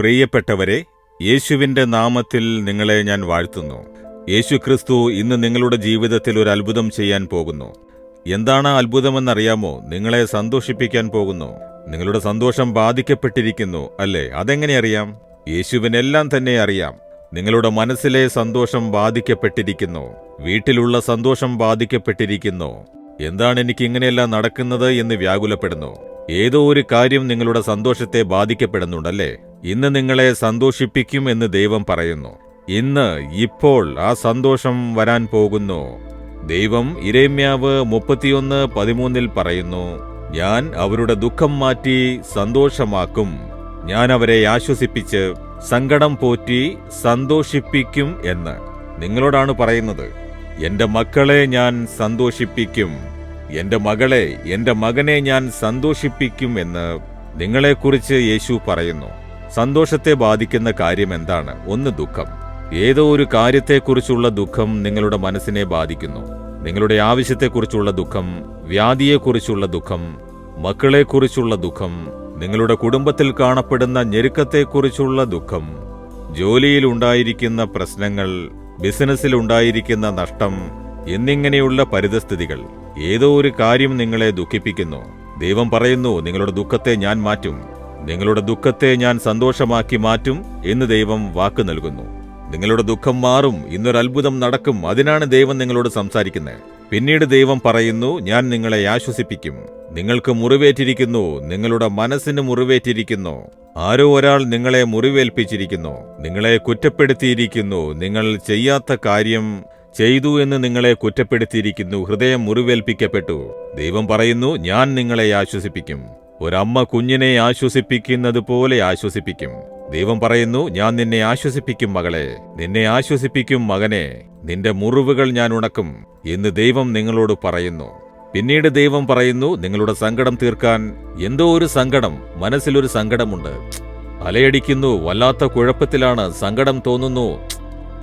പ്രിയപ്പെട്ടവരെ യേശുവിന്റെ നാമത്തിൽ നിങ്ങളെ ഞാൻ വാഴ്ത്തുന്നു. യേശു ക്രിസ്തു ഇന്ന് നിങ്ങളുടെ ജീവിതത്തിൽ ഒരു അത്ഭുതം ചെയ്യാൻ പോകുന്നു. എന്താണ് അത്ഭുതമെന്നറിയാമോ? നിങ്ങളെ സന്തോഷിപ്പിക്കാൻ പോകുന്നു. നിങ്ങളുടെ സന്തോഷം ബാധിക്കപ്പെട്ടിരിക്കുന്നു അല്ലേ? അതെങ്ങനെ അറിയാം? യേശുവിനെല്ലാം തന്നെ അറിയാം. നിങ്ങളുടെ മനസ്സിലെ സന്തോഷം ബാധിക്കപ്പെട്ടിരിക്കുന്നു. വീട്ടിലുള്ള സന്തോഷം ബാധിക്കപ്പെട്ടിരിക്കുന്നു. എന്താണ് എനിക്ക് ഇങ്ങനെയെല്ലാം നടക്കുന്നത് എന്ന് വ്യാകുലപ്പെടുന്നു. ഏതോ ഒരു കാര്യം നിങ്ങളുടെ സന്തോഷത്തെ ബാധിക്കപ്പെടുന്നുണ്ടല്ലേ ഇന്ന് നിങ്ങളെ സന്തോഷിപ്പിക്കും എന്ന് ദൈവം പറയുന്നു. ഇന്ന് ഇപ്പോൾ ആ സന്തോഷം വരാൻ പോകുന്നു. ദൈവം ഇരേമ്യാവ് മുപ്പത്തിയൊന്ന് പതിമൂന്നിൽ പറയുന്നു ഞാൻ അവരുടെ ദുഃഖം മാറ്റി സന്തോഷമാക്കും. ഞാൻ അവരെ ആശ്വസിപ്പിച്ച് സങ്കടം പോറ്റി സന്തോഷിപ്പിക്കും എന്ന്. നിങ്ങളോടാണ് പറയുന്നത് എന്റെ മക്കളെ ഞാൻ സന്തോഷിപ്പിക്കും. എന്റെ മകളെ എന്റെ മകനെ ഞാൻ സന്തോഷിപ്പിക്കും എന്ന്. നിങ്ങളെക്കുറിച്ച് യേശു പറയുന്നു. സന്തോഷത്തെ ബാധിക്കുന്ന കാര്യം എന്താണ് ഒന്ന് ദുഃഖം. ഏതോ ഒരു കാര്യത്തെക്കുറിച്ചുള്ള ദുഃഖം നിങ്ങളുടെ മനസ്സിനെ ബാധിക്കുന്നു. നിങ്ങളുടെ ആവശ്യത്തെക്കുറിച്ചുള്ള ദുഃഖം വ്യാധിയെക്കുറിച്ചുള്ള ദുഃഖം മക്കളെക്കുറിച്ചുള്ള ദുഃഖം നിങ്ങളുടെ കുടുംബത്തിൽ കാണപ്പെടുന്ന ഞെരുക്കത്തെക്കുറിച്ചുള്ള ദുഃഖം ജോലിയിൽ ഉണ്ടായിരിക്കുന്ന പ്രശ്നങ്ങൾ ബിസിനസ്സിൽ ഉണ്ടായിരിക്കുന്ന നഷ്ടം എന്നിങ്ങനെയുള്ള പരിതസ്ഥിതികൾ. ഏതോ ഒരു കാര്യം നിങ്ങളെ ദുഃഖിപ്പിക്കുന്നു. ദൈവം പറയുന്നു നിങ്ങളുടെ ദുഃഖത്തെ ഞാൻ മാറ്റും. നിങ്ങളുടെ ദുഃഖത്തെ ഞാൻ സന്തോഷമാക്കി മാറ്റും എന്ന് ദൈവം വാക്ക് നൽകുന്നു. നിങ്ങളുടെ ദുഃഖം മാറും ഇന്നൊരു അത്ഭുതം നടക്കും അതിനാണ് ദൈവം നിങ്ങളോട് സംസാരിക്കുന്നത്. പിന്നീട് ദൈവം പറയുന്നു ഞാൻ നിങ്ങളെ ആശ്വസിപ്പിക്കും. നിങ്ങൾക്ക് മുറിവേറ്റിരിക്കുന്നു നിങ്ങളുടെ മനസ്സിന് മുറിവേറ്റിരിക്കുന്നു. ആരോ ഒരാൾ നിങ്ങളെ മുറിവേൽപ്പിച്ചിരിക്കുന്നു നിങ്ങളെ കുറ്റപ്പെടുത്തിയിരിക്കുന്നു നിങ്ങൾ ചെയ്യാത്ത കാര്യം ചെയ്തു എന്ന് നിങ്ങളെ കുറ്റപ്പെടുത്തിയിരിക്കുന്നു ഹൃദയം മുറിവേൽപ്പിക്കപ്പെട്ടു. ദൈവം പറയുന്നു ഞാൻ നിങ്ങളെ ആശ്വസിപ്പിക്കും. ഒരമ്മ കുഞ്ഞിനെ ആശ്വസിപ്പിക്കുന്നത് പോലെ ആശ്വസിപ്പിക്കും. ദൈവം പറയുന്നു ഞാൻ നിന്നെ ആശ്വസിപ്പിക്കും മകളെ. നിന്നെ ആശ്വസിപ്പിക്കും മകനെ. നിന്റെ മുറിവുകൾ ഞാൻ ഉണക്കും എന്ന് ദൈവം നിങ്ങളോട് പറയുന്നു. പിന്നീട് ദൈവം പറയുന്നു നിങ്ങളുടെ സങ്കടം തീർക്കാൻ എന്തോ ഒരു സങ്കടം മനസ്സിലൊരു സങ്കടമുണ്ട്. അലയടിക്കുന്നു വല്ലാത്ത കുഴപ്പത്തിലാണ് സങ്കടം തോന്നുന്നു.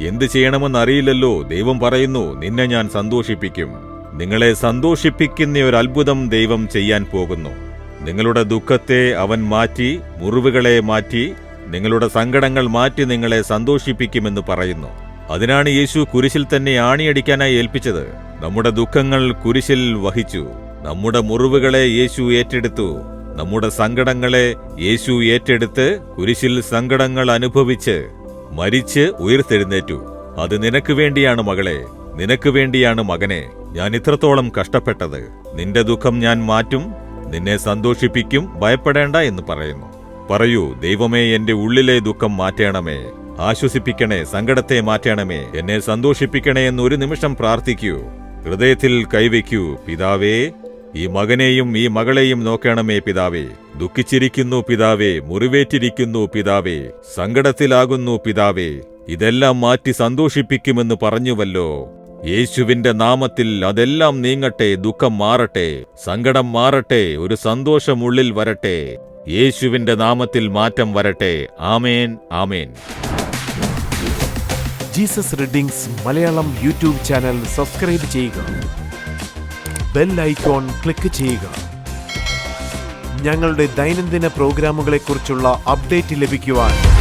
എന്ത് ചെയ്യണമെന്ന് അറിയില്ലല്ലോ ദൈവം പറയുന്നു നിന്നെ ഞാൻ സന്തോഷിപ്പിക്കും. നിങ്ങളെ സന്തോഷിപ്പിക്കുന്ന ഒരു അത്ഭുതം ദൈവം ചെയ്യാൻ പോകുന്നു. നിങ്ങളുടെ ദുഃഖത്തെ അവൻ മാറ്റി മുറിവുകളെ മാറ്റി നിങ്ങളുടെ സങ്കടങ്ങൾ മാറ്റി നിങ്ങളെ സന്തോഷിപ്പിക്കുമെന്ന് പറയുന്നു. അതിനാണ് യേശു കുരിശിൽ തന്നെ ആണിയടിക്കാനായി ഏൽപ്പിച്ചത്. നമ്മുടെ ദുഃഖങ്ങൾ കുരിശിൽ വഹിച്ചു. നമ്മുടെ മുറിവുകളെ യേശു ഏറ്റെടുത്തു. നമ്മുടെ സങ്കടങ്ങളെ യേശു ഏറ്റെടുത്ത് കുരിശിൽ സങ്കടങ്ങൾ അനുഭവിച്ച് മരിച്ച് ഉയർത്തെഴുന്നേറ്റു. അത് നിനക്ക് വേണ്ടിയാണ് മകളെ. നിനക്ക് വേണ്ടിയാണ് മകനെ. ഞാൻ ഇത്രത്തോളം കഷ്ടപ്പെട്ടത്. നിന്റെ ദുഃഖം ഞാൻ മാറ്റും. നിന്നെ സന്തോഷിപ്പിക്കും ഭയപ്പെടേണ്ട എന്ന് പറയുന്നു. പറയൂ ദൈവമേ എന്റെ ഉള്ളിലെ ദുഃഖം മാറ്റണമേ. ആശ്വസിപ്പിക്കണേ സങ്കടത്തെ മാറ്റണമേ. എന്നെ സന്തോഷിപ്പിക്കണേ എന്ന് ഒരു നിമിഷം പ്രാർത്ഥിക്കൂ. ഹൃദയത്തിൽ കൈവയ്ക്കൂ പിതാവേ ഈ മകനെയും ഈ മകളെയും നോക്കണമേ പിതാവേ. ദുഃഖിച്ചിരിക്കുന്നു പിതാവേ. മുറിവേറ്റിരിക്കുന്നു പിതാവേ. സങ്കടത്തിലാകുന്നു പിതാവേ. ഇതെല്ലാം മാറ്റി സന്തോഷിപ്പിക്കുമെന്ന് പറഞ്ഞുവല്ലോ. യേശുവിന്റെ നാമത്തിൽ അതെല്ലാം നീങ്ങട്ടെ ദുഃഖം മാറട്ടെ സങ്കടം മാറട്ടെ ഒരു സന്തോഷം ഉള്ളിൽ വരട്ടെ. യേശുവിന്റെ നാമത്തിൽ മാറ്റം വരട്ടെ. Amen amen. Jesus readings Malayalam YouTube channel subscribe ചെയ്യുക. ബെൽ ഐക്കോൺ ക്ലിക്ക് ചെയ്യുക. ഞങ്ങളുടെ ദൈനംദിന പ്രോഗ്രാമുകളെക്കുറിച്ചുള്ള അപ്ഡേറ്റ് ലഭിക്കുവാൻ